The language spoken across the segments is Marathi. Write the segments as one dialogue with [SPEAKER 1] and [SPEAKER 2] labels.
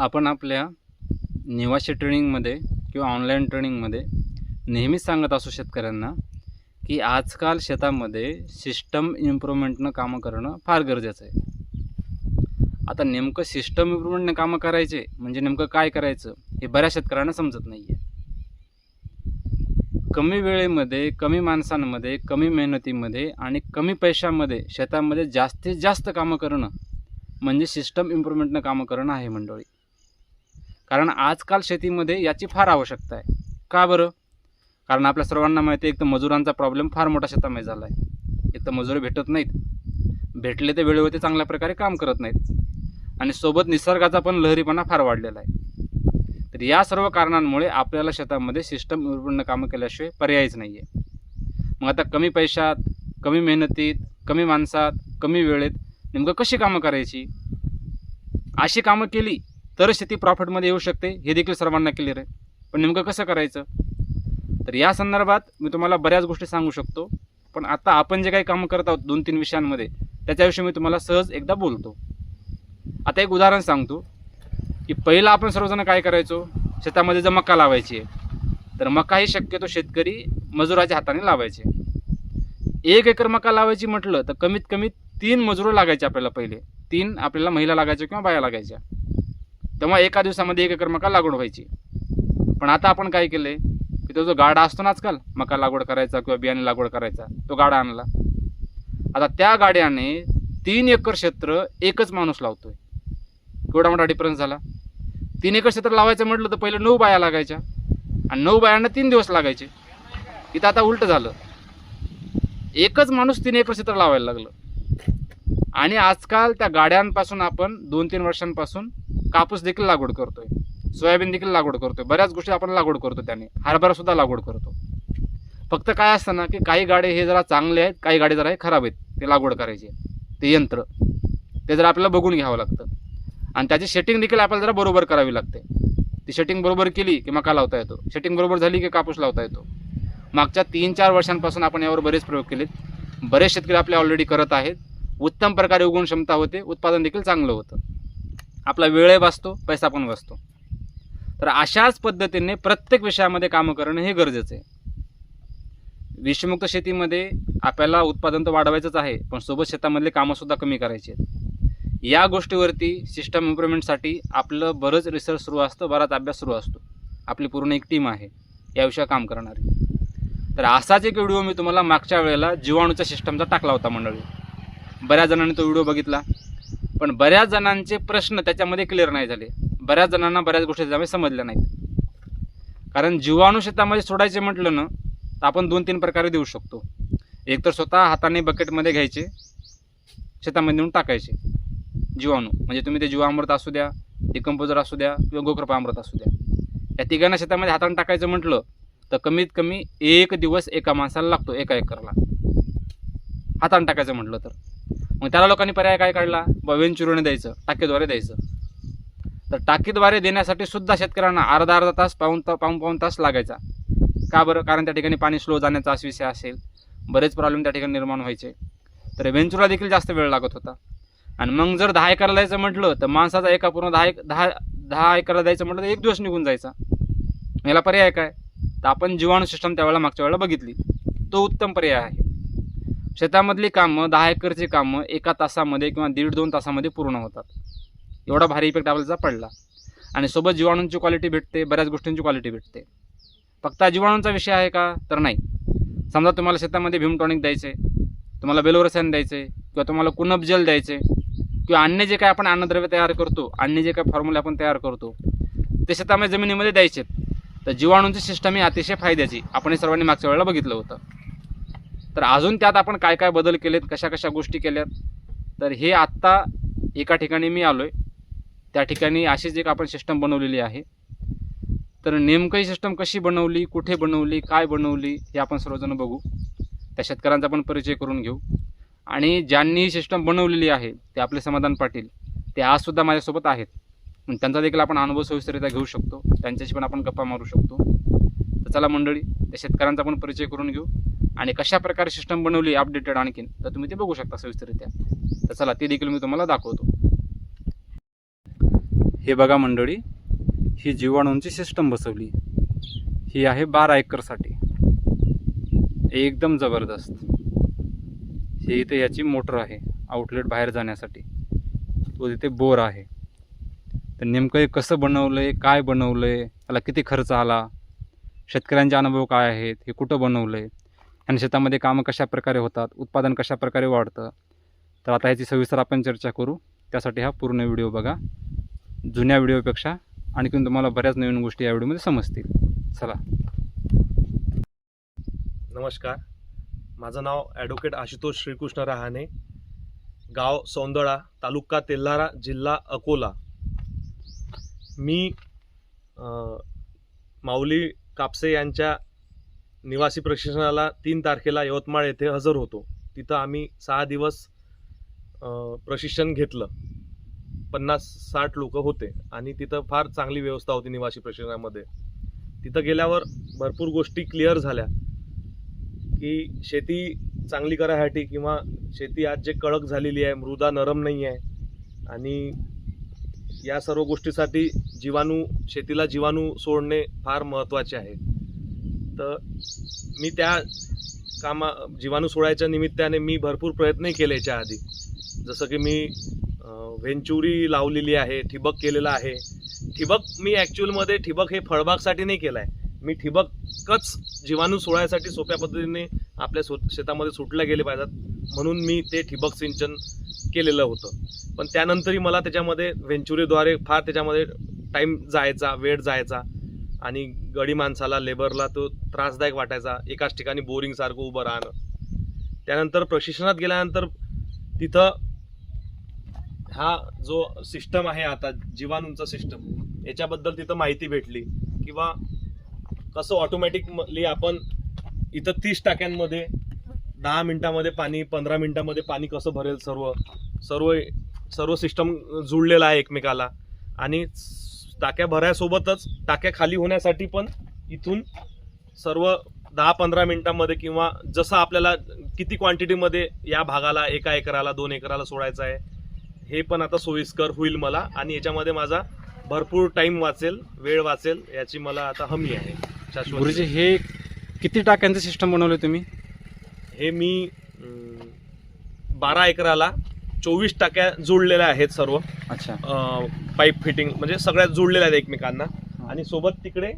[SPEAKER 1] आपण आपल्या निवासी ट्रेनिंगमध्ये किंवा ऑनलाईन ट्रेनिंगमध्ये नेहमीच सांगत असू शेतकऱ्यांना की आजकाल शेतामध्ये सिस्टम इम्प्रूव्हमेंटनं कामं करणं फार गरजेचं आहे. आता नेमकं सिस्टम इम्प्रूव्हमेंटनं कामं करायचे म्हणजे नेमकं काय करायचं हे बऱ्याच शेतकऱ्यांना समजत नाही आहे कमी वेळेमध्ये कमी माणसांमध्ये कमी मेहनतीमध्ये आणि कमी पैशामध्ये शेतामध्ये जास्तीत जास्त कामं करणं म्हणजे सिस्टम इम्प्रूव्हमेंटनं कामं करणं आहे मंडळी. कारण आजकाल शेतीमध्ये याची फार आवश्यकता आहे. का बरं? कारण आपल्या सर्वांना माहिती आहे एक तर मजुरांचा प्रॉब्लेम फार मोठा शेतामध्ये झाला आहे एक तर मजुरी भेटत नाहीत. भेटले ते वेळेवरती चांगल्या प्रकारे काम करत नाहीत. आणि सोबत निसर्गाचा पण लहरीपणा फार वाढलेला आहे. तर या सर्व कारणांमुळे आपल्याला शेतामध्ये सिस्टम इम्प्रूव्हमेंट कामं केल्याशिवाय पर्यायच नाही आहे मग आता कमी पैशात कमी मेहनतीत कमी माणसात कमी वेळेत नेमकं कशी कामं करायची? अशी कामं केली तरच शेती प्रॉफिटमध्ये येऊ शकते. हे देखील सर्वांना क्लिअर आहे. पण नेमकं कसं करायचं? तर या संदर्भात मी तुम्हाला बऱ्याच गोष्टी सांगू शकतो. पण आता आपण जे काही कामं करत आहोत दोन तीन विषयांमध्ये त्याच्याविषयी मी तुम्हाला सहज एकदा बोलतो. आता एक उदाहरण सांगतो. की पहिलं आपण सर्वजण काय करायचो? शेतामध्ये जर मका लावायची आहे तर मका ही शक्यतो शेतकरी मजुराच्या हाताने लावायचे. एक एकर मका लावायची म्हटलं तर कमीत कमी तीन मजुरं लागायचे आपल्याला पहिले. तीन आपल्याला महिला लागायच्या किंवा बाया लागायच्या. तेव्हा एका दिवसामध्ये एक एकर मका लागवड व्हायची. पण आता आपण काय केलं की तो जो गाडा असतो ना आजकाल मका लागवड करायचा किंवा बियाणे लागवड करायचा तो गाडा आणला. आता त्या गाड्याने तीन एकर क्षेत्र एकच माणूस लावतोय. केवढा मोठा डिफरन्स झाला? तीन एकर क्षेत्र लावायचं म्हटलं तर पहिलं नऊ बाया लागायच्या आणि नऊ बायांना तीन दिवस लागायचे. इथं आता उलट झालं. एकच माणूस तीन एकर क्षेत्र लावायला लागलं. आणि आजकाल त्या गाड्यांपासून आपण दोन तीन वर्षांपासून कापूस देखील लागवड करतोय. सोयाबीन देखील लागवड करतोय. बऱ्याच गोष्टी आपण लागवड करतो त्याने. हरभरा सुद्धा लागवड करतो. फक्त काय असतं ना की काही गाडे हे जरा चांगले आहेत काही गाडी जरा हे खराब आहेत. ते लागवड करायचे ते यंत्र. ते जरा आपल्याला बघून घ्यावं लागतं. आणि त्याची सेटिंग देखील आपल्याला जरा बरोबर करावी लागते. ती सेटिंग बरोबर केली की मका लावता येतो. सेटिंग बरोबर झाली की कापूस लावता येतो. मागच्या तीन चार वर्षांपासून आपण यावर बरेच प्रयोग केलेत. बरेच शेतकरी आपले ऑलरेडी करत आहेत. उत्तम प्रकारे उगवण क्षमता होते. उत्पादन देखील चांगलं होतं. आपला वेळही वाचतो पैसा पण वाचतो तर अशाच पद्धतीने प्रत्येक विषयामध्ये कामं करणं हे गरजेचं आहे. विषमुक्त शेतीमध्ये आपल्याला उत्पादन तर वाढवायचंच आहे पण सोबत शेतामधले कामंसुद्धा कमी करायची आहेत. या गोष्टीवरती सिस्टम इम्प्रुव्हमेंटसाठी आपलं बरंच रिसर्च सुरू असतं बराच अभ्यास सुरू असतो. आपली पूर्ण एक टीम आहे या विषयावर काम करणारी. तर असाच एक व्हिडिओ मी तुम्हाला मागच्या वेळेला जीवाणूच्या सिस्टमचा टाकला होता मंडळी. बऱ्याच जणांनी तो व्हिडिओ बघितला. पण बऱ्याच जणांचे प्रश्न त्याच्यामध्ये क्लिअर नाही झाले. बऱ्याच जणांना बऱ्याच गोष्टी त्याच्यामध्ये समजल्या नाहीत. कारण जीवाणू शेतामध्ये सोडायचे म्हटलं ना तर आपण दोन तीन प्रकारे देऊ शकतो. एक तर स्वतः हाताने बकेटमध्ये घ्यायचे शेतामध्ये नेऊन टाकायचे. जीवाणू म्हणजे तुम्ही ते जीवामृत असू द्या डिकम्पोजर असू द्या किंवा गोकृपामृत असू द्या. या तिघांना शेतामध्ये हाताने टाकायचं म्हटलं तर कमीत कमी एक दिवस एका माणसाला लागतो एका एकरला. हाताने टाकायचं म्हटलं तर. मग त्याला लोकांनी पर्याय काय काढला? बवेन वेंचुरीने द्यायचं टाकीद्वारे द्यायचं. तर टाकीद्वारे देण्यासाठी सुद्धा शेतकऱ्यांना अर्धा अर्धा तास पाऊन ता पाऊन पाऊन तास लागायचा. का बरं? कारण त्या ठिकाणी पाणी स्लो जाण्याचा असा विषय असेल. बरेच प्रॉब्लेम त्या ठिकाणी निर्माण व्हायचे. तर वेंचुरा देखील जास्त वेळ लागत होता. आणि मग जर दहा एकरला द्यायचं म्हटलं तर माणसाचा एका पूर्ण दहा एक दहा दहा एकरला द्यायचं म्हटलं तर एक दिवस निघून जायचा. याला पर्याय काय? तर आपण जीवाणू सिस्टम त्यावेळेला मागच्या वेळेला बघितली. तो उत्तम पर्याय आहे. शेतामधली कामं दहा एकरची कामं एका तासामध्ये किंवा दीड दोन तासामध्ये पूर्ण होतात. एवढा भारी इफेक्ट आपल्याचा पडला. आणि सोबत जीवाणूंची क्वालिटी भेटते बऱ्याच गोष्टींची क्वालिटी भेटते. फक्त जीवाणूंचा विषय आहे का? तर नाही. समजा तुम्हाला शेतामध्ये भीमटॉनिक द्यायचे तुम्हाला बेलोरसन द्यायचे किंवा तुम्हाला कुनब जल द्यायचे किंवा अन्य जे काय आपण अन्नद्रव्य तयार करतो अन्य जे काय फॉर्म्युले आपण तयार करतो ते शेतामध्ये जमिनीमध्ये द्यायचे. तर जीवाणूंची सिस्टम ही अतिशय फायद्याची. आपण हे सर्वांनी मागच्या वेळेला बघितलं होतं. तर अजून त्यात आपण काय काय बदल केलेत कशा कशा गोष्टी केल्यात? तर हे आत्ता एका ठिकाणी मी आलो आहे त्या ठिकाणी अशीच एक आपण सिस्टम बनवलेली आहे. तर नेमकं ही सिस्टम कशी बनवली कुठे बनवली काय बनवली हे आपण सर्वजण बघू. त्या शेतकऱ्यांचा पण परिचय करून घेऊ. आणि ज्यांनी ही सिस्टम बनवलेली आहे ते आपले समाधान पाटील ते आजसुद्धा माझ्यासोबत आहेत. मग त्यांचा देखील आपण अनुभव सविस्तरित्या घेऊ शकतो. त्यांच्याशी पण आपण गप्पा मारू शकतो. तर चला मंडळी त्या शेतकऱ्यांचा पण परिचय करून घेऊ. आणि कशा प्रकारे सिस्टम बनवली अपडेटेड आणखीन तर तुम्ही ते बघू शकता सविस्तरित्या तर चला ते देखील मी तुम्हाला दाखवतो. हे बघा मंडळी ही जीवाणूंची सिस्टम बसवली. ही आहे बारा एकरसाठी. एकदम जबरदस्त. हे इथे याची मोटर आहे आउटलेट बाहेर जाण्यासाठी. तो तिथे बोर आहे. तर नेमकं हे कसं बनवलं आहे काय बनवलं आहे त्याला किती खर्च आला शेतकऱ्यांचे अनुभव काय आहेत हे कुठं बनवलं आहे आणि शेतामध्ये कामं कशा प्रकारे होतात उत्पादन कशा प्रकारे वाढतं? तर आता ह्याची सविस्तर आपण चर्चा करू. त्यासाठी हा पूर्ण व्हिडिओ बघा. जुन्या व्हिडिओपेक्षा आणखीन तुम्हाला बऱ्याच नवीन गोष्टी या व्हिडिओमध्ये समजतील. चला.
[SPEAKER 2] नमस्कार. माझं नाव ॲडव्होकेट आशुतोष श्रीकृष्ण रहाणे. गाव सौंदळा तालुका तेल्हारा जिल्हा अकोला. मी माऊली कापसे यांच्या निवासी प्रशिक्षणाला तीन तारखेला यवतमाळ येथे हजर होतो. तिथं आम्ही सहा दिवस प्रशिक्षण घेतलं. पन्नास साठ लोक होते आणि तिथं फार चांगली व्यवस्था होती निवासी प्रशिक्षणामध्ये तिथं गेल्यावर भरपूर गोष्टी क्लिअर झाल्या. की शेती चांगली करायसाठी किंवा शेती आज जे कडक झालेली आहे मृदा नरम नाही आहे आणि या सर्व गोष्टीसाठी जीवाणू शेतीला जीवाणू सोडणे फार महत्त्वाचे आहे. तर मी त्या कामा जीवाणू सोडायच्या निमित्ताने मी भरपूर प्रयत्नही केले याच्या आधी. जसं की मी व्हेंचुरी लावलेली आहे ठिबक केलेलं आहे. ठिबक मी ॲक्च्युअलमध्ये ठिबक हे फळबागसाठी नाही केलं आहे मी ठिबकच जीवाणू सोडायसाठी सोप्या पद्धतीने आपल्या सो शेतामध्ये सुटल्या गेले पाहिजेत. म्हणून मी ते ठिबक सिंचन केलेलं होतं. पण त्यानंतरही मला त्याच्यामध्ये व्हेंचुरीद्वारे फार त्याच्यामध्ये टाईम जायचा वेळ जायचा. आणि गडी माणसाला लेबरला तो त्रासदायक वाटायचा. एकाच ठिकाणी बोरिंगसारखं उभं राहणं. त्यानंतर प्रशिक्षणात गेल्यानंतर तिथं हा जो सिस्टम आहे आता जीवाणूंचा सिस्टम याच्याबद्दल तिथं माहिती भेटली. किंवा कसं ऑटोमॅटिकली आपण इथं तीस टाक्यांमध्ये दहा मिनटामध्ये पाणी पंधरा मिनटामध्ये पाणी कसं भरेल सर्व सर्व सर्व सिस्टम जुळलेलं आहे एकमेकाला. आणि टाक्या भरायसोबतच टाक्या खाली होण्यासाठी पण इथून सर्व दहा पंधरा मिनिटांमध्ये किंवा जसं आपल्याला किती क्वांटिटीमध्ये या भागाला एका एकराला दोन एकराला सोडायचं आहे हे पण आता सोयीस्कर होईल मला आणि याच्यामध्ये माझा भरपूर टाईम वाचेल वेळ वाचेल याची मला आता हमी आहे.
[SPEAKER 1] गुरुजी हे किती टाक्यांचं सिस्टम बनवलं तुम्ही?
[SPEAKER 2] हे मी बारा एकराला चोवीस टाक्या जुळलेल्या आहेत सर्व.
[SPEAKER 1] अच्छा.
[SPEAKER 2] पाईप फिटिंग म्हणजे सगळ्यात जुळलेल्या आहेत एकमेकांना. आणि सोबत तिकडे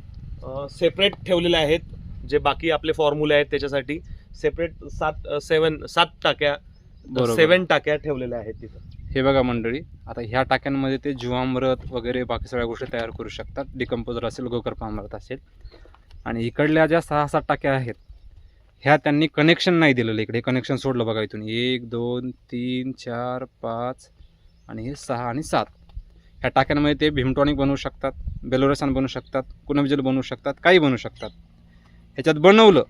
[SPEAKER 2] सेपरेट ठेवलेले आहेत जे बाकी आपले फॉर्म्युले आहेत त्याच्यासाठी. सेपरेट सात सेवन सात टाक्या. सेवन टाक्या ठेवलेल्या आहेत तिथं.
[SPEAKER 1] हे बघा मंडळी आता ह्या टाक्यांमध्ये ते जीवामृत वगैरे बाकी सगळ्या गोष्टी तयार करू शकतात. डिकम्पोजर असेल गोकर अमृत असेल. आणि इकडल्या ज्या सहा सात टाक्या आहेत ह्या त्यांनी कनेक्शन नाही दिलेलं इकडे. कनेक्शन सोडलं बघा इथून. एक दोन तीन चार पाच आणि हे सहा आणि सात. ह्या टाक्यांमध्ये ते भीमटॉनिक बनवू शकतात बेलोरेसान बनवू शकतात कुनबजल बनवू शकतात काही बनवू शकतात. ह्याच्यात बनवलं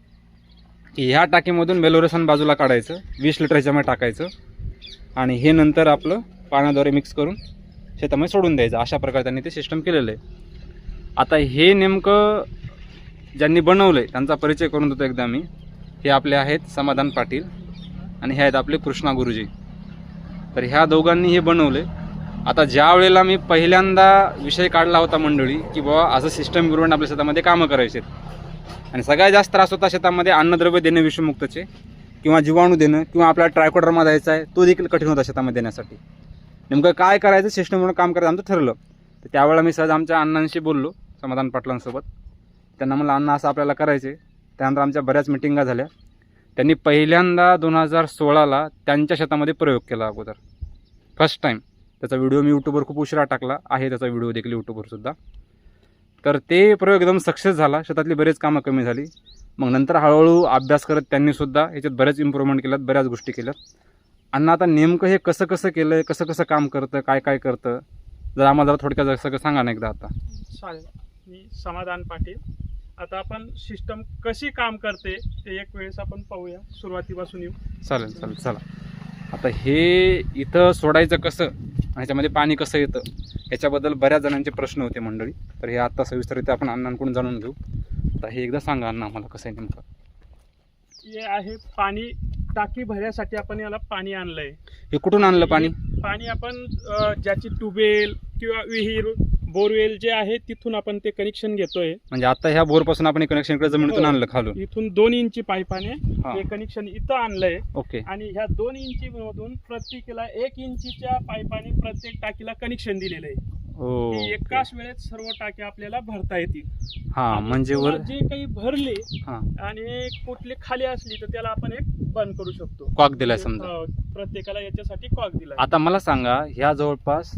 [SPEAKER 1] की ह्या टाकीमधून बेलोरेसान बाजूला काढायचं वीस लिटर ह्याच्यामध्ये टाकायचं आणि हे नंतर आपलं पाण्याद्वारे मिक्स करून शेतामध्ये सोडून द्यायचं. अशा प्रकारे त्यांनी ते सिस्टम केलेलं आहे. आता हे नेमकं ज्यांनी बनवलं आहे त्यांचा परिचय करून देतो एकदा मी. हे आपले आहेत समाधान पाटील आणि हे आहेत आपले कृष्णा गुरुजी. तर ह्या दोघांनी हे बनवले. आता ज्या वेळेला मी पहिल्यांदा विषय काढला होता मंडळी की बाबा असं सिस्टम इम्प्रुव्हमेंट आपल्या शेतामध्ये कामं करायचे आणि सगळ्यात जास्त त्रास होता शेतामध्ये अन्नद्रव्य देणे विषमुक्तचे किंवा जीवाणू देणं किंवा आपल्याला ट्रायकोडरमा द्यायचा आहे तो देखील कठीण होता शेतामध्ये देण्यासाठी. नेमकं काय करायचं सिस्टम म्हणून काम करायचं आमचं ठरलं. तर त्यावेळेला मी सहज आमच्या अण्णांशी बोललो समाधान पाटलांसोबत. त्यांना म्हणलं अण्णा असं आपल्याला करायचं आहे त्यानंतर आमच्या बऱ्याच मिटिंगा झाल्या. त्यांनी पहिल्यांदा दोन हजार सोळाला त्यांच्या शेतामध्ये प्रयोग केला अगोदर. फर्स्ट टाईम त्याचा व्हिडिओ मी यूट्यूबवर खूप उशिरा टाकला. आहे त्याचा व्हिडिओ देखील यूट्यूबवरसुद्धा तर ते प्रयोग एकदम सक्सेस झाला. शेतातली बरेच कामं कमी झाली. मग नंतर हळूहळू अभ्यास करत त्यांनीसुद्धा ह्याच्यात याच्यात बऱ्याच इम्प्रूव्हमेंट केल्यात बऱ्याच गोष्टी केल्यात. आणि आता नेमकं हे कसं कसं केलं आहे कसं कसं काम करतं काय काय करतं? जर आम्हाला जरा थोडक्यात सगळं सांगा ना एकदा आता.
[SPEAKER 3] चालेल. मी समाधान पाटील. आता आपण सिस्टम कशी काम करते ते एक वेळेस आपण पाहूया. सुरुवातीपासून येऊ.
[SPEAKER 1] चालेल चालेल चला. आता हे इथं सोडायचं कसं? आणि ह्याच्यामध्ये पाणी कसं येतं? याच्याबद्दल बऱ्याच जणांचे प्रश्न होते मंडळी. तर हे आत्ता सविस्तररित्या आपण अण्णांकडून जाणून घेऊ. आता हे एकदा सांगा अण्णा आम्हाला कसं आहे नेमकं?
[SPEAKER 3] हे आहे पाणी टाकी भरण्यासाठी आपण याला पाणी आणलंय.
[SPEAKER 1] हे कुठून आणलं पाणी?
[SPEAKER 3] पाणी आपण अ, ज्याची ट्युबेल किंवा विहीर बोरवेल जे आहे तिथून आपण ते कनेक्शन घेतोय.
[SPEAKER 1] म्हणजे आता ह्या बोरपासून आपण कनेक्शन इकडे जमिनीतून
[SPEAKER 3] हो.
[SPEAKER 1] आणलं खालून.
[SPEAKER 3] इथून दोन इंची पाईपाने
[SPEAKER 1] हा.
[SPEAKER 3] हे कनेक्शन इथं आणलंय.
[SPEAKER 1] ओके.
[SPEAKER 3] आणि ह्या दोन इंची मधून प्रत्येकीला एक इंचीच्या पाईपाने प्रत्येक टाकीला कनेक्शन दिलेलं आहे.
[SPEAKER 1] हो
[SPEAKER 3] की एकाच वेळेत सर्व टाक्या आपल्याला भरता येतील.
[SPEAKER 1] हा
[SPEAKER 3] आणि
[SPEAKER 1] म्हणजे
[SPEAKER 3] पुन्हा
[SPEAKER 1] वर
[SPEAKER 3] जे काही भरले
[SPEAKER 1] हा.
[SPEAKER 3] आणि कुठली खाली असली तर त्याला आपण एक बंद करू शकतो.
[SPEAKER 1] कॉक दिलाय समजा.
[SPEAKER 3] हो, प्रत्येकाला याच्यासाठी कॉक दिला
[SPEAKER 1] आता मला सांगा ह्या जवळपास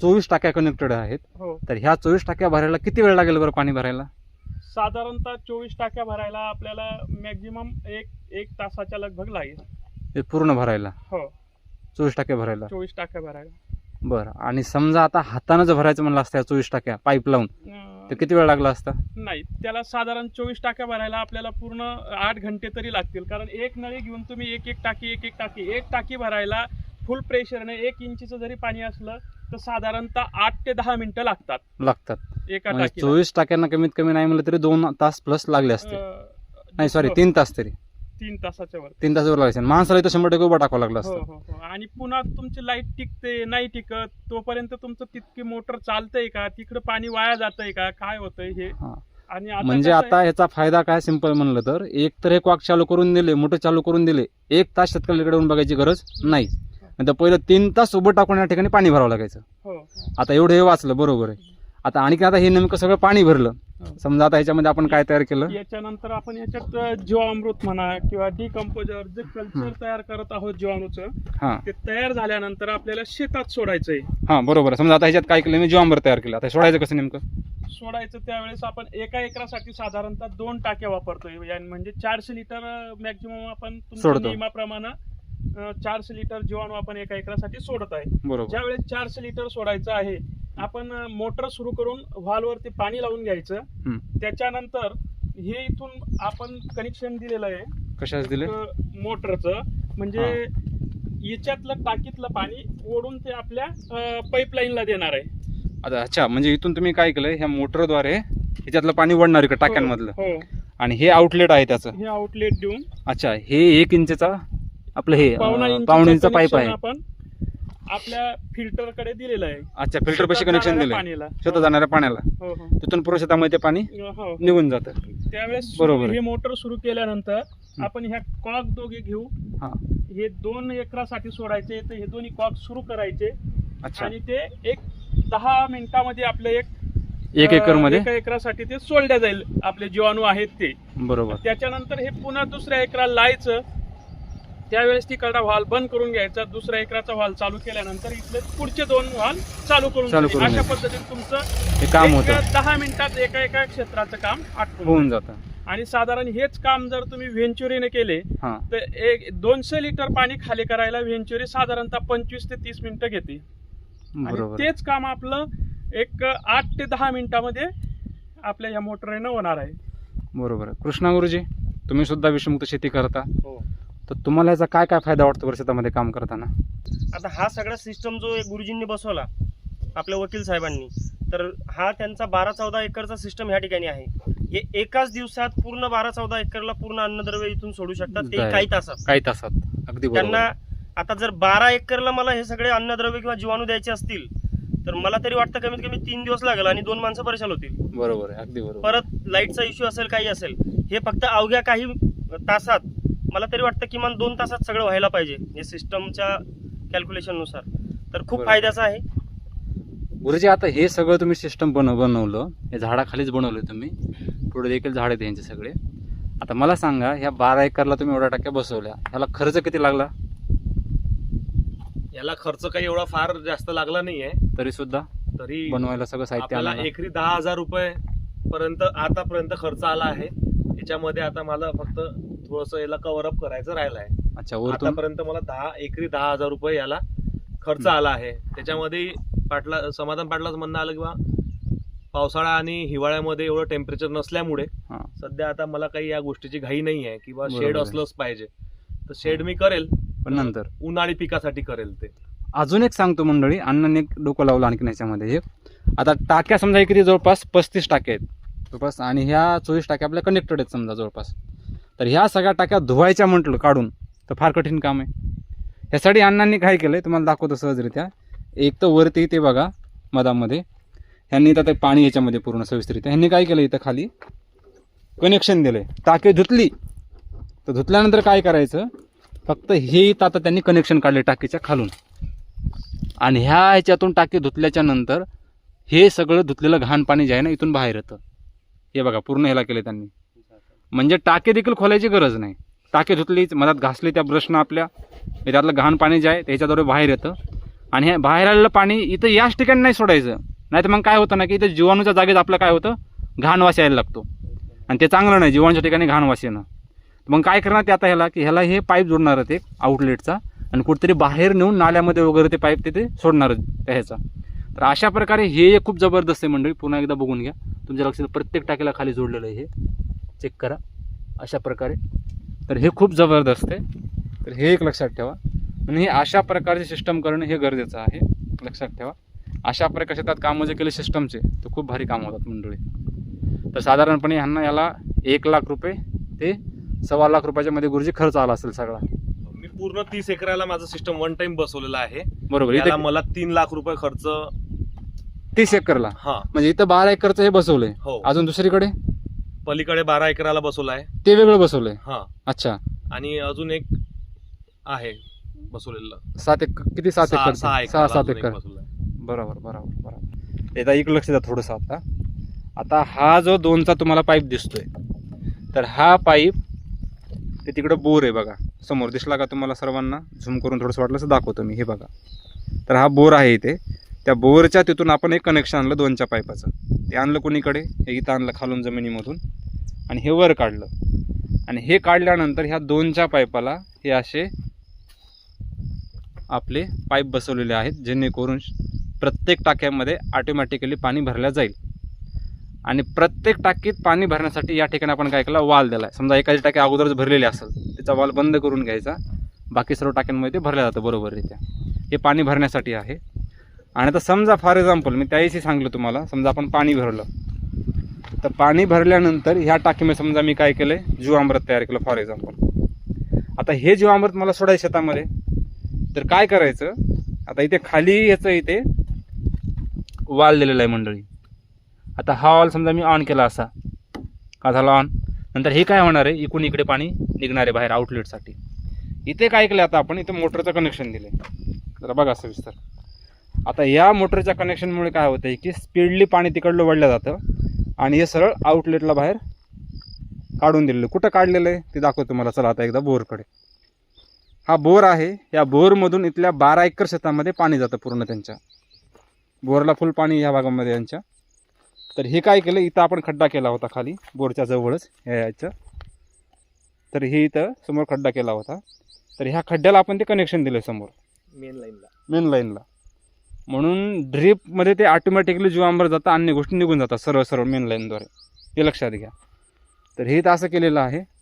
[SPEAKER 1] चोवीस टाक्या कनेक्टेड आहेत.
[SPEAKER 3] हो.
[SPEAKER 1] तर ह्या चोवीस टाक्या भरायला किती वेळ लागेल बरं पाणी भरायला?
[SPEAKER 3] साधारणतः चोवीस टाक्या भरायला आपल्याला मॅक्झिमम एक एक तासाच्या लगभग लागेल.
[SPEAKER 1] हे पूर्ण भरायला?
[SPEAKER 3] हो.
[SPEAKER 1] चोवीस टाक्या भरायला?
[SPEAKER 3] चोवीस टाक्या भरायला.
[SPEAKER 1] बरं. आणि समजा आता हातानं जर भरायचं म्हणलं असतं या चोवीस टाक्या पाईप लावून
[SPEAKER 3] अं,
[SPEAKER 1] तर किती वेळ लागला असता?
[SPEAKER 3] नाही. त्याला साधारण चोवीस टाक्या भरायला आपल्याला पूर्ण आठ घंटे तरी लागतील. कारण एक नळी घेऊन तुम्ही एक एक टाकी एक एक टाकी एक टाकी भरायला फुल प्रेशरने एक इंचीचं जरी पाणी असलं तर साधारणतः आठ ते दहा मिनिटं लागतात.
[SPEAKER 1] लागतात.
[SPEAKER 3] एका
[SPEAKER 1] म्हणजे
[SPEAKER 3] टाकीला.
[SPEAKER 1] चोवीस टाक्यांना कमीत कमी नाही म्हणलं तरी दोन तास प्लस लागले असते
[SPEAKER 3] अं,
[SPEAKER 1] नाही सॉरी
[SPEAKER 3] हो,
[SPEAKER 1] तीन तास तरी.
[SPEAKER 3] तीन तासाच्या वर.
[SPEAKER 1] तीन तासावर लागायचे माणसाला इथं शंभर टक्के उभं टाकावं लागलं
[SPEAKER 3] हो
[SPEAKER 1] असतं.
[SPEAKER 3] हो हो. आणि पुन्हा तुमची लाइट टिकते नाही टिकत तोपर्यंत तुमचं तितकी मोटर चालतंय का? तिकडं पाणी वाया जातंय का? काय होतंय हे?
[SPEAKER 1] हा.
[SPEAKER 3] आणि आता
[SPEAKER 1] म्हणजे
[SPEAKER 3] कसं आहे-
[SPEAKER 1] आता ह्याचा फायदा काय सिंपल म्हणलं तर एक तर हे क्वाक चालू करून दिले मोठं चालू करून दिले एक तास शेतकऱ्याकडे येऊन बघायची गरज नाही. नंतर पहिलं तीन तास उभं टाकून या ठिकाणी पाणी भरावं लागायचं.
[SPEAKER 3] हो.
[SPEAKER 1] आता एवढं हे वाचलं बरोबर आहे. आता आणखी आता हे नेमकं सगळं पाणी भरलं. समजा आता ह्याच्यामध्ये आपण काय तयार केलं?
[SPEAKER 3] याच्यानंतर आपण याच्यात जीवामृत म्हणा किंवा डिकम्पोजर जे कल्चर
[SPEAKER 1] हं.
[SPEAKER 3] तयार करत आहोत
[SPEAKER 1] हा.
[SPEAKER 3] ते तयार झाल्यानंतर आपल्याला शेतात सोडायचंय.
[SPEAKER 1] हा बरोबर. समजा आता ह्याच्यात काय केलं? मी जीवांबर तयार केलं. आता हे सोडायचं कसं नेमकं?
[SPEAKER 3] सोडायचं त्यावेळेस आपण एका एकरासाठी साधारणतः दोन टाक्या वापरतोय. म्हणजे चारशे लिटर मॅक्झिमम आपण
[SPEAKER 1] सोडतो.
[SPEAKER 3] नियमाप्रमाणे चारशे लिटर जीवाणू आपण एका एकरासाठी सोडत आहे.
[SPEAKER 1] बरोबर.
[SPEAKER 3] ज्यावेळेस चारशे लिटर सोडायचं आहे आपण मोटर सुरू करून व्हॉल्वरती पाणी लावून घ्यायचं.
[SPEAKER 1] हं.
[SPEAKER 3] त्याच्यानंतर हे इथून आपण कनेक्शन दिलेलं आहे.
[SPEAKER 1] कशाच दिले
[SPEAKER 3] मोटरचं. म्हणजे याच्यातलं टाकीतलं पाणी ओढून ते आपल्या पाईपलाईनला देणार आहे.
[SPEAKER 1] आता अच्छा म्हणजे इथून तुम्ही काय केलं ह्या मोटरद्वारे ह्याच्यातलं पाणी वडणार इकडे टाक्यांमधलं.
[SPEAKER 3] हो.
[SPEAKER 1] आणि हे आउटलेट आहे त्याचं.
[SPEAKER 3] हे आउटलेट देऊन.
[SPEAKER 1] अच्छा हे एक इंचचा आपलं हे अं,
[SPEAKER 3] इंचचं
[SPEAKER 1] इंचचा पाईप
[SPEAKER 3] connection
[SPEAKER 1] आहे.
[SPEAKER 3] आपण आपल्या फिल्टरकडे दिलेलं आहे.
[SPEAKER 1] अच्छा फिल्टर पशी
[SPEAKER 3] शेतात
[SPEAKER 1] कनेक्शन
[SPEAKER 3] जाणाऱ्या
[SPEAKER 1] दिलं शेतात जाणाऱ्या पाण्याला.
[SPEAKER 3] हो हो.
[SPEAKER 1] तिथून पुढे शेतामध्ये ते पाणी
[SPEAKER 3] हो
[SPEAKER 1] निघून जातं.
[SPEAKER 3] त्यावेळेस
[SPEAKER 1] बरोबर आहे.
[SPEAKER 3] हे मोटर सुरू केल्यानंतर आपण ह्या कॉक दोघे घेऊ.
[SPEAKER 1] हा.
[SPEAKER 3] हे दोन एकरासाठी सोडायचे तर हे दोन्ही कॉक सुरू करायचे.
[SPEAKER 1] अच्छा.
[SPEAKER 3] आणि ते एक दहा मिनिटामध्ये आपलं एक
[SPEAKER 1] एक एकरमध्ये
[SPEAKER 3] एका एकरासाठी ते सोडल्या जाईल. आपले जीवाणू आहेत ते.
[SPEAKER 1] बरोबर.
[SPEAKER 3] त्याच्यानंतर हे पुन्हा दुसऱ्या एकराला लायचं त्यावेळेस तिकडचा व्हाल बंद करून घ्यायचा. दुसऱ्या एकराचा व्हाल चालू केल्यानंतर इथले पुढचे दोन व्हाल चालू करून
[SPEAKER 1] चालू
[SPEAKER 3] घ्यायचे.
[SPEAKER 1] करून
[SPEAKER 3] अशा
[SPEAKER 1] घ्यायचे.
[SPEAKER 3] पद्धतीने तुमचं
[SPEAKER 1] हे काम
[SPEAKER 3] एक
[SPEAKER 1] होतं.
[SPEAKER 3] दहा मिनिटात एका एका क्षेत्राचं काम आटपून
[SPEAKER 1] होऊन जातं.
[SPEAKER 3] आणि साधारण हेच काम जर तुम्ही व्हेंचुरीने केले
[SPEAKER 1] हा.
[SPEAKER 3] तर एक दोनशे लिटर पाणी खाली करायला व्हेंचुरी साधारणतः पंचवीस ते तीस मिनिटं घेते. आणि
[SPEAKER 1] बरोबर.
[SPEAKER 3] तेच काम आपलं एक आठ ते दहा मिनिटामध्ये आपल्या या मोटरीनं होणार आहे.
[SPEAKER 1] बरोबर. कृष्णा गुरुजी तुम्ही सुद्धा विषमुक्त शेती करता.
[SPEAKER 4] हो.
[SPEAKER 1] तर तुम्हाला याचा काय काय फायदा वाटतो बरं शेतामध्ये काम करताना?
[SPEAKER 4] आता हा सगळा सिस्टम जो गुरुजींनी बसवला आपल्या वकील साहेबांनी तर हा त्यांचा बारा चौदा एकरचा सिस्टम ह्या ठिकाणी आहे. हे एकाच दिवसात पूर्ण बारा चौदा एकरला पूर्ण अन्नद्रव्य इथून सोडू शकतात ते. काही तासात.
[SPEAKER 1] काही तासात. अगदी
[SPEAKER 4] त्यांना आता जर बारा एकरला मला हे सगळे अन्नद्रव्य किंवा जीवाणू द्यायचे असतील तर मला तरी वाटतं कमीत कमी तीन दिवस लागेल आणि दोन माणसं परेशान होतील.
[SPEAKER 1] बरोबर आहे अगदी बरोबर.
[SPEAKER 4] परत लाईटचा इश्यू असेल काही असेल हे फक्त अवघ्या काही तासात मला तरी वाटतं किमान दोन तासात सगळं व्हायला पाहिजे या सिस्टमच्या कॅल्क्युलेशननुसार तर खूप
[SPEAKER 1] बरोबर.
[SPEAKER 4] फायद्याचं आहे.
[SPEAKER 1] गुरुजी आता हे सगळं तुम्ही सिस्टम बनव बनवलं हे झाडाखालीच बनवलं तुम्ही. पुढे देखील झाड आहेत यांचे सगळे. आता मला सांगा ह्या बारा एकरला तुम्ही एवढ्या टाक्या बसवल्या ह्याला खर्च किती लागला?
[SPEAKER 2] याला खर्च काही एवढा फार जास्त लागला नाहीये.
[SPEAKER 1] तरी सुद्धा
[SPEAKER 2] तरी
[SPEAKER 1] बनवायला सगळं साहित्य
[SPEAKER 2] आपल्याला
[SPEAKER 1] आणायला
[SPEAKER 2] एकरी दहा हजार रुपये पर्यंत आतापर्यंत खर्च आला आहे. याच्यामध्ये आता मला फक्त थोडस याला कव्हर अप करायचं राहिलं आहे
[SPEAKER 1] अच्छा वरतून?
[SPEAKER 2] आतापर्यंत मला दहा एकरी दहा हजार रुपये याला खर्च आला आहे. त्याच्यामध्ये पाटला समाधान पाटलाच म्हणणं आलं किंवा पावसाळा आणि हिवाळ्यामध्ये एवढं टेम्परेचर नसल्यामुळे
[SPEAKER 1] हा.
[SPEAKER 2] सध्या आता मला काही या गोष्टीची घाई नाही आहे किंवा
[SPEAKER 1] बरोबर
[SPEAKER 2] शेड
[SPEAKER 1] आहे.
[SPEAKER 2] असलंच पाहिजे. तर शेड मी करेल
[SPEAKER 1] पण नंतर?
[SPEAKER 2] उन्हाळी पिकासाठी करेल ते.
[SPEAKER 1] अजून एक सांगतो मंडळी अण्णांनी एक डोकं लावलं आणखी ह्याच्यामध्ये एक आता टाक्या समजा हे किती जवळपास पस्तीस टाक्या आहेत. जवळपास आणि ह्या चोवीस टाक्या आपल्या कनेक्टेड आहेत समजा जवळपास. तर ह्या सगळ्या टाक्या धुवायच्या म्हटलं काढून तर फार कठीण काम आहे. ह्यासाठी अण्णांनी काय केलं आहे तुम्हाला दाखवतो सहजरित्या. एक तर वरती ते बघा मधामध्ये. ह्यांनी तर ते पाणी याच्यामध्ये पूर्ण सविस्तरित्या ह्यांनी काय केलं इथं खाली? कनेक्शन दिलं आहे टाके धुतली. तर धुतल्यानंतर काय करायचं? फक्त हे इथं आता त्यांनी कनेक्शन काढले टाकीच्या खालून. आणि ह्या ह्याच्यातून टाकी धुतल्याच्या नंतर हे सगळं धुतलेलं घाण पाणी जे आहे ना इथून बाहेर येतं. हे बघा पूर्ण ह्याला केलं त्यांनी. म्हणजे टाके देखील खोलायची गरज नाही. टाके धुतली मधात घासली त्या ब्रशनं आपल्या. त्यातलं घाण पाणी जे आहे त्याच्याद्वारे बाहेर येतं. आणि हे बाहेर आलेलं पाणी इथं याच ठिकाणी नाही सोडायचं. नाही तर मग काय होतं ना की इथं जीवाणूच्या जागेत आपलं काय होतं? घाणवास यायला लागतो. आणि ते चांगलं नाही जीवाणूच्या ठिकाणी घाणवास येणं. मग काय करणार ते आता ह्याला की ह्याला हे पाईप जोडणार ते आउटलेटचा. आणि कुठेतरी बाहेर नेऊन नाल्यामध्ये वगैरे ते पाईप तिथे सोडणार ह्याचा. तर अशा प्रकारे हे एक खूप जबरदस्त आहे मंडळी. पुन्हा एकदा बघून घ्या. तुमच्या लक्षात प्रत्येक टाकीला खाली जोडलेलं आहे हे. चेक करा. अशा प्रकारे. तर हे खूप जबरदस्त आहे. तर हे एक लक्षात ठेवा. आणि हे अशा प्रकारचे सिस्टम करणं हे गरजेचं आहे. लक्षात ठेवा. अशा प्रकारे शेतात कामं जे केले सिस्टमचे तर खूप भारी काम होतात मंडळी. तर साधारणपणे ह्यांना याला एक लाख रुपये ते सव्वा लाख रुपयाच्या मध्ये गुरुजी खर्च आला असेल सगळा.
[SPEAKER 2] मी पूर्ण तीस एकराला माझं सिस्टम वन टाइम बसवलेलं आहे.
[SPEAKER 1] बरोबर. इथे
[SPEAKER 2] मला तीन लाख रुपये खर्च
[SPEAKER 1] तीस एकरला?
[SPEAKER 2] हा.
[SPEAKER 1] म्हणजे इथं बारा एकरचं हे बसवलंय.
[SPEAKER 2] हो.
[SPEAKER 1] अजून दुसरीकडे?
[SPEAKER 2] पलीकडे बारा एकराला बसवला आहे
[SPEAKER 1] ते वेगळं बसवलंय?
[SPEAKER 2] हा.
[SPEAKER 1] अच्छा.
[SPEAKER 2] आणि अजून एक आहे बसवलेलं.
[SPEAKER 1] सात एक किती सात
[SPEAKER 2] सहा
[SPEAKER 1] एकर?
[SPEAKER 2] सहा
[SPEAKER 1] सहा
[SPEAKER 2] एकराला
[SPEAKER 1] सात
[SPEAKER 2] अजून एक
[SPEAKER 1] एकर.
[SPEAKER 2] बसवलंय.
[SPEAKER 1] बरोबर बरोबर बरोबर. एकदा एक लक्ष द्या थोडंसं आता. आता हा जो दोनचा तुम्हाला पाईप दिसतोय तर हा पाईप ते तिकडं बोर आहे बघा. समोर दिसला का तुम्हाला सर्वांना? झूम करून थोडंसं वाटलं असं दाखवतो मी हे बघा. तर हा बोर आहे इथे. त्या बोरच्या तिथून आपण एक कनेक्शन आणलं दोनच्या पाईपाचं. ते आणलं कोणीकडे? हे इथं आणलं खालून जमिनीमधून. आणि हे वर काढलं. आणि हे काढल्यानंतर ह्या दोनच्या पाईपाला हे असे आपले पाईप बसवलेले आहेत जेणेकरून प्रत्येक टाक्यामध्ये ऑटोमॅटिकली पाणी भरल्या जाईल. आणि प्रत्येक टाकीत पाणी भरण्यासाठी या ठिकाणी आपण काय केला? वाल दिला आहे समजा एखादी टाकी अगोदरच भरलेली असेल त्याचा वाल बंद करून घ्यायचा. बाकी सर्व टाक्यांमध्ये ते भरल्या जातं बरोबररित्या हे पाणी भरण्यासाठी आहे. आणि आता समजा फॉर एक्झाम्पल मी त्याही सांगलं तुम्हाला समजा आपण पाणी भरलं. तर पाणी भरल्यानंतर ह्या टाकीमध्ये समजा मी काय केलं आहे जीवामृत तयार केलं फॉर एक्झाम्पल आता हे जीवामृत मला सोडायचं शेतामध्ये. तर काय करायचं? आता इथे खाली याचं इथे वाल दिलेला आहे मंडळी. आता हा वाल समजा मी ऑन केला असा. का झाला ऑन नंतर हे काय होणार आहे? इकडून इकडे पाणी निघणार आहे बाहेर आउटलेटसाठी इथे काय केलं आता आपण? इथे मोटरचं कनेक्शन दिलं आहे जरा बघा सविस्तर. आता या मोटरच्या कनेक्शनमुळे काय होतं आहे की स्पीडली पाणी तिकडलं वळलं जातं आणि हे सरळ आउटलेटला बाहेर काढून दिलेलं. कुठं काढलेलं आहे? ते दाखवतो तुम्हाला. चला आता एकदा बोरकडे. हा बोर आहे. या बोरमधून इथल्या बारा एकर शेतामध्ये पाणी जातं पूर्ण त्यांच्या. बोरला फुल पाणी या भागामध्ये यांच्या. तर हे काय केलं? इथं आपण खड्डा केला होता खाली. बोरच्या जवळच. ह्या याच्या तर हे इथं समोर खड्डा केला होता. तर ह्या खड्ड्याला आपण ते कनेक्शन दिलं समोर.
[SPEAKER 2] मेन लाईनला
[SPEAKER 1] मेन लाईनला म्हणून ड्रीपमध्ये ते ऑटोमॅटिकली जीवांबर जातं अन्य गोष्टी निघून जातात सर्व सर्व मेन लाईनद्वारे हे लक्षात घ्या. तर हे तर असं केलेलं आहे.